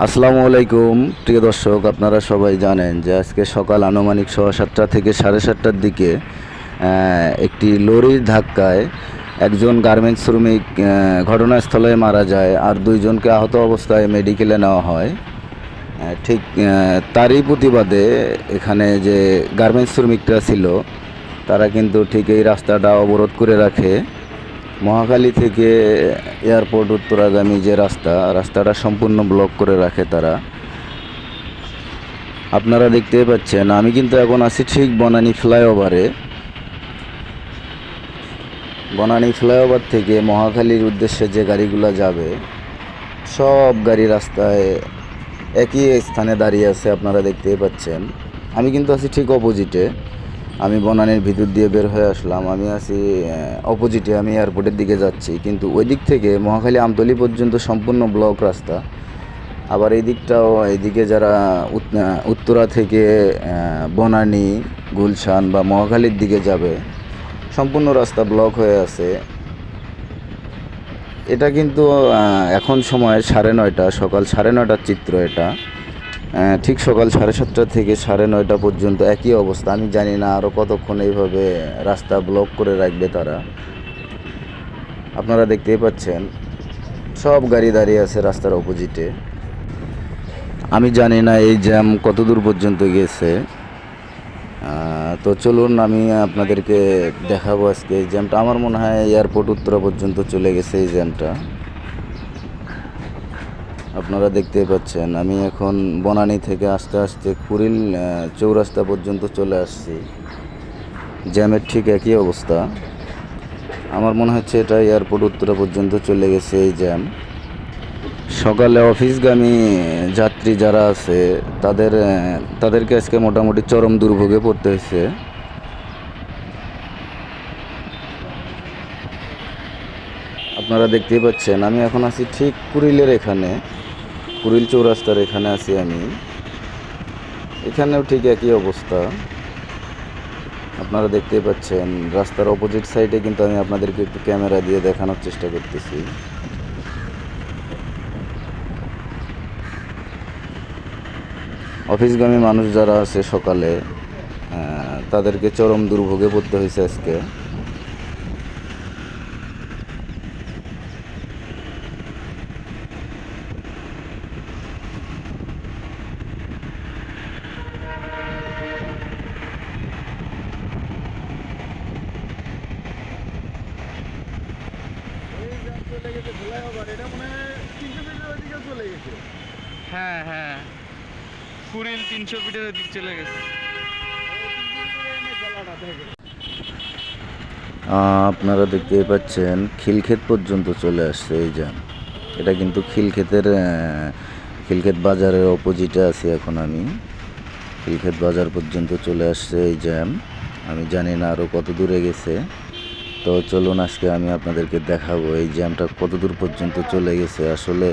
আসসালামু আলাইকুম। প্রিয় দর্শক, আপনারা সবাই জানেন যে আজকে সকাল আনুমানিক সোয়া সাতটা থেকে সাড়ে সাতটার দিকে একটি লরির ধাক্কায় একজন গার্মেন্টস শ্রমিক ঘটনাস্থলে মারা যায় আর দুইজনকে আহত অবস্থায় মেডিকেলে নেওয়া হয়। ঠিক তারই প্রতিবাদে এখানে যে গার্মেন্টস শ্রমিকরা ছিল, তারা কিন্তু ঠিক এই রাস্তাটা অবরোধ করে রাখে। মহাখালী থেকে এয়ারপোর্ট উত্তরাগামী যে রাস্তা, রাস্তাটা সম্পূর্ণ ব্লক করে রাখে তারা। আপনারা দেখতেই পাচ্ছেন, আমি কিন্তু এখন আছি ঠিক বনানী ফ্লাইওভারে। বনানী ফ্লাইওভার থেকে মহাখালীর উদ্দেশ্যে যে গাড়িগুলো যাবে, সব গাড়ি রাস্তায় একই স্থানে দাঁড়িয়ে আছে, আপনারা দেখতেই পাচ্ছেন। আমি কিন্তু আছি ঠিক অপোজিটে আমি বনানীর ভিতর দিয়ে বের হয়ে আসলাম। আমি আছি অপোজিটে আমি এয়ারপোর্টের দিকে যাচ্ছি। কিন্তু ওই দিক থেকে মহাখালী আমতলি পর্যন্ত সম্পূর্ণ ব্লক রাস্তা। আবার এই দিকটাও এইদিকে যারা উত্তরা থেকে বনানী, গুলশান বা মহাখালীর দিকে যাবে, সম্পূর্ণ রাস্তা ব্লক হয়ে আছে। এটা কিন্তু এখন সময় সাড়ে নয়টা, সকাল সাড়ে নয়টার চিত্র এটা। ঠিক সকাল সাড়ে সাতটা থেকে সাড়ে নয়টা পর্যন্ত একই অবস্থা। আমি জানি না আরও কতক্ষণ এইভাবে রাস্তা ব্লক করে রাখবে তারা। আপনারা দেখতেই পাচ্ছেন, সব গাড়ি দাঁড়িয়ে আছে রাস্তার অপোজিটে আমি জানি না এই জ্যাম কত দূর পর্যন্ত গেছে। তো চলুন আমি আপনাদেরকে দেখাবো আজকে এই জ্যামটা আমার মনে হয় এয়ারপোর্ট উত্তরা পর্যন্ত চলে গেছে এই জ্যামটা আপনারা দেখতেই পাচ্ছেন, আমি এখন বনানী থেকে আস্তে আস্তে কুড়িল চৌরাস্তা পর্যন্ত চলে আসছি। জ্যামের ঠিক একই অবস্থা। আমার মনে হচ্ছে এটা এয়ারপোর্ট উত্তরা পর্যন্ত চলে গেছে এই জ্যাম। সকালে অফিসগামী যাত্রী যারা আছে, তাদের তাদেরকে আজকে মোটামুটি চরম দুর্ভোগে পড়তে হয়েছে। আপনারা দেখতেই পাচ্ছেন, আমি এখন আছি ঠিক কুড়িলের এখানে, কুড়িল চৌরাস্তার এখানে আছি আমি। এখানেও ঠিক একই অবস্থা। আপনারা দেখতেই পাচ্ছেন, রাস্তার অপোজিট সাইডে কিন্তু আমি আপনাদেরকে একটু ক্যামেরা দিয়ে দেখানোর চেষ্টা করতেছি। অফিসগামী মানুষ যারা আছে সকালে তাদেরকে চরম দুর্ভোগে পড়তে হয়েছে আজকে। হ্যাঁ হ্যাঁ। আপনারা দেখতেই পাচ্ছেন, খিলক্ষেত পর্যন্ত চলে আসছে এই জ্যাম এটা কিন্তু খিলক্ষেতের খিলক্ষেত বাজারের অপোজিটে আছি এখন আমি। খিলক্ষেত বাজার পর্যন্ত চলে আসছে এই জ্যাম। আমি জানি না আরও কত দূরে গেছে। তো চলুন আজকে আমি আপনাদেরকে দেখাবো এই জ্যামটা কতদূর পর্যন্ত চলে গেছে। আসলে